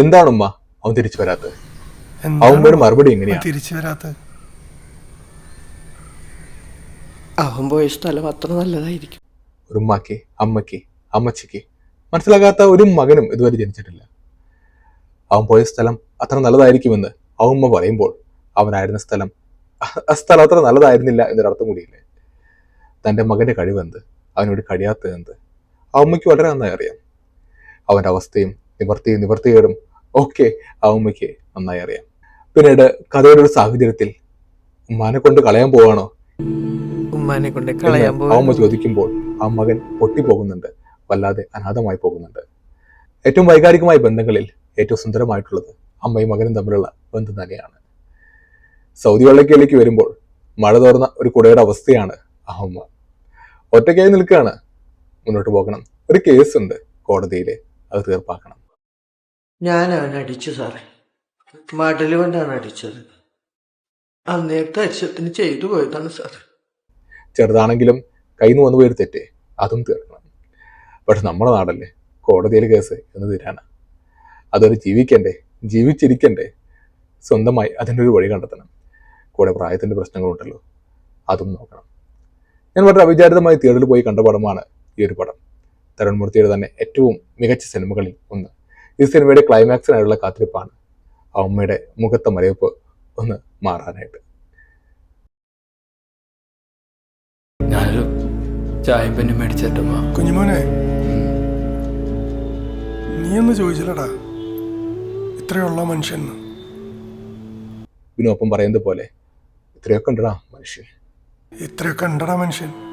എന്താണ് ഉമ്മ? അവൻ തിരിച്ചു വരാത്തത്. അവൻ മറുപടി എങ്ങനെയാ? തിരിച്ചു വരാത്തത്? അവൻ പോയ സ്ഥലം അത്ര നല്ലതായിരിക്കും. ഒരു ഉമ്മക്ക് അമ്മയ്ക്ക് അമ്മച്ചിക്ക് മനസ്സിലാകാത്ത ഒരു മകനും ഇതുവരെ ജനിച്ചിട്ടില്ല. അവൻ പോയ സ്ഥലം അത്ര നല്ലതായിരിക്കുമെന്ന് അവമ്മ പറയുമ്പോൾ അവനായിരുന്ന സ്ഥലം ആ സ്ഥലം അത്ര നല്ലതായിരുന്നില്ല എന്നൊരർത്ഥം കൂടിയില്ലേ? തന്റെ മകന്റെ കഴിവെന്ത്? അവനോട് കഴിയാത്തതെന്ത്? അവമ്മയ്ക്ക് വളരെ നന്നായി അറിയാം. അവന്റെ അവസ്ഥയും നിവർത്തിയും നിവർത്തികേടും ഒക്കെ അവമ്മയ്ക്ക് നന്നായി അറിയാം. പിന്നീട് കഥയുടെ ഒരു സാഹചര്യത്തിൽ ഉമ്മാനെ കൊണ്ട് കളയാൻ പോവാണോ? ഉമ്മാനെ കൊണ്ട് കളയാൻ അവമ്മ പോകും ചോദിക്കുമ്പോൾ ആ മകൻ പൊട്ടിപ്പോകുന്നുണ്ട്. വല്ലാതെ അനാഥമായി പോകുന്നുണ്ട്. ഏറ്റവും വൈകാരികമായ ബന്ധങ്ങളിൽ ഏറ്റവും സുന്ദരമായിട്ടുള്ളത് അമ്മയും മകനും തമ്മിലുള്ള ബന്ധം തന്നെയാണ്. സൗദി വെള്ളക്കേലേക്ക് വരുമ്പോൾ മഴ തോർന്ന ഒരു കുടയുടെ അവസ്ഥയാണ് ആ അമ്മ ഒറ്റയ്ക്കായി നിൽക്കുകയാണ്. മുന്നോട്ട് പോകണം. ഒരു കേസ് ഉണ്ട് കോടതിയിൽ അത് തീർപ്പാക്കണം. ഞാൻ അടിച്ചു സാറേ. മടൽ കൊണ്ടാണ് അടിച്ചത്. അന്നേരത്തെ അച്ഛത്തിന് ചെയ്തു പോയതാണ് സാർ ചെറുതാണെങ്കിലും കയ്യിൽ നിന്ന് വന്നു പോയൊരു തെറ്റേ. അതും തീർക്കണം. പക്ഷെ നമ്മുടെ നാടല്ലേ? കോടതിയിൽ കേസ് എന്ന് തീരാണ് അതൊരു ജീവിക്കണ്ടേ? ജീവിച്ചിരിക്കണ്ടേ? സ്വന്തമായി അതിന്റെ ഒരു വഴി കണ്ടെത്തണം. കൂടെ പ്രായത്തിന്റെ പ്രശ്നങ്ങളുണ്ടല്ലോ. അതും നോക്കണം. ഞാൻ വളരെ അവിചാരിതമായി തിയേറ്ററിൽ പോയി കണ്ട പടമാണ് ഈ ഒരു പടം. തരുൺമൂർത്തിയുടെ തന്നെ ഏറ്റവും മികച്ച സിനിമകളിൽ ഒന്ന്. ഈ സിനിമയുടെ ക്ലൈമാക്സിനായുള്ള കാത്തിരിപ്പാണ് ആ അമ്മയുടെ മുഖത്തെ മറിയപ്പ് ഒന്ന് മാറാനായിട്ട്. ഞാനൊരു ചായയും പെന്നും മേടിച്ചിട്ടുമ്മ. കുഞ്ഞുമോനെ. നീ ഒന്ന് ചോദിച്ചില്ലടാ. ഇത്രയുള്ള മനുഷ്യൻ. ഇതിനൊപ്പം പറയുന്നത് പോലെ ഇത്രയൊക്കെ ഉണ്ടടാ മനുഷ്യൻ. ഇത്രയൊക്കെ ഉണ്ടടാ മനുഷ്യൻ.